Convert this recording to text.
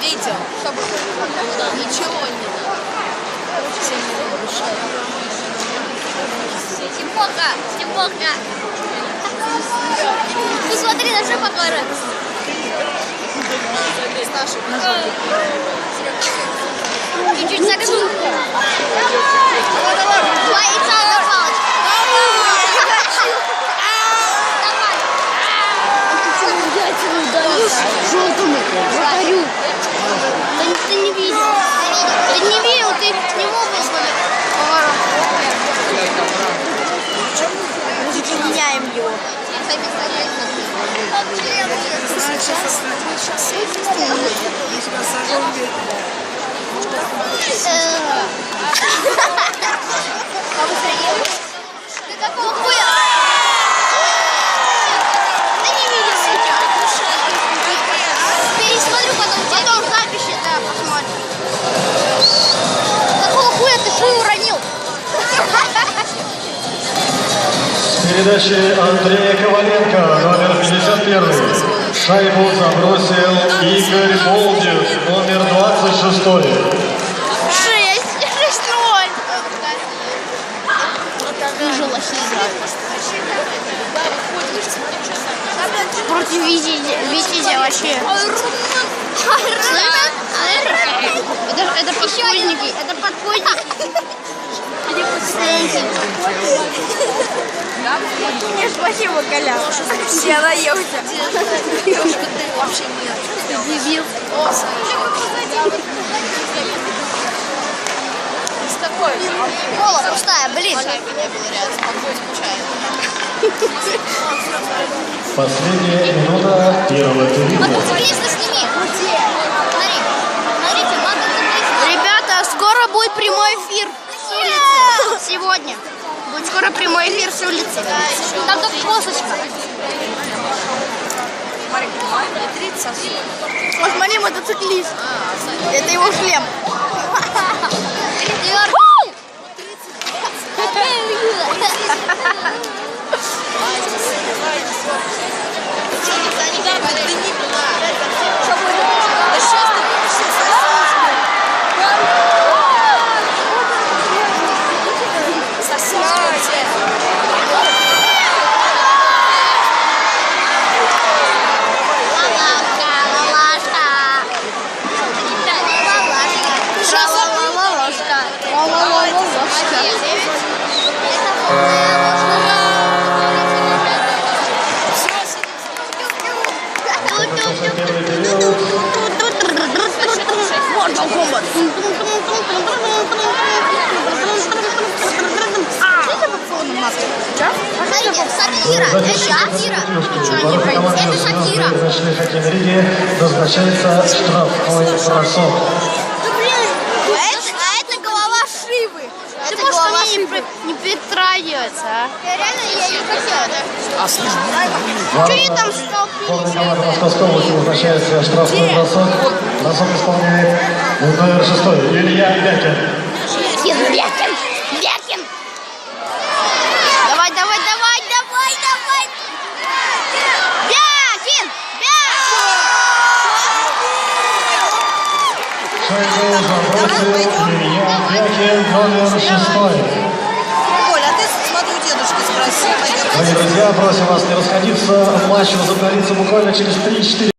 Видео. Чтобы ничего не надо. Тимоха, Тимоха. Ты смотри, на что похоже. С нашим. Чуть-чуть загнул. Боится на палочку. Желтому вратарю. Да не- ты не видел. Ты не видел, ты не мог вызвать поворот. Меняем его. Ты Передачи Андрея Коваленко, номер 51. Шайбу забросил Игорь Болдев, номер 26. Шесть. Шесть ноль. Тяжело Против Витязя, Витязя вообще. Это, это подпольники. Это подпольники. Пациенты. Мне спасибо, Коля. Я наелся. Девушка, ты вообще нет. Дебил. С такой. Кола пустая, блин. Последняя минута первого периода. тут лестно сними. Смотри. Смотрите, мага тут Ребята, скоро будет прямой эфир с улицы. Сегодня. Будет скоро прямой эфир с улицы. Там только косточка. Смотри, мотоциклист. Это его шлем. Смотрите, сатира. Это сатира. Это сатира. произошли в хоккейной лиге. Назначается штрафной бросок. А это голова Шивы. Ты Это можешь голова мне не, при- не притрагиваться, а? Я реально я не хотела. Что я там Полная столпились? команда Московской области назначается штрафной бросок. Бросок исполняет номер шестой Илья Бякин. Бякин, Бякин, Бякин. Давай, давай, давай, давай, давай. Бякин, Бякин. Шайбу забросил Бякин, номер шестой. Дорогие друзья, просим вас не расходиться. Матч возобновится буквально через 3-4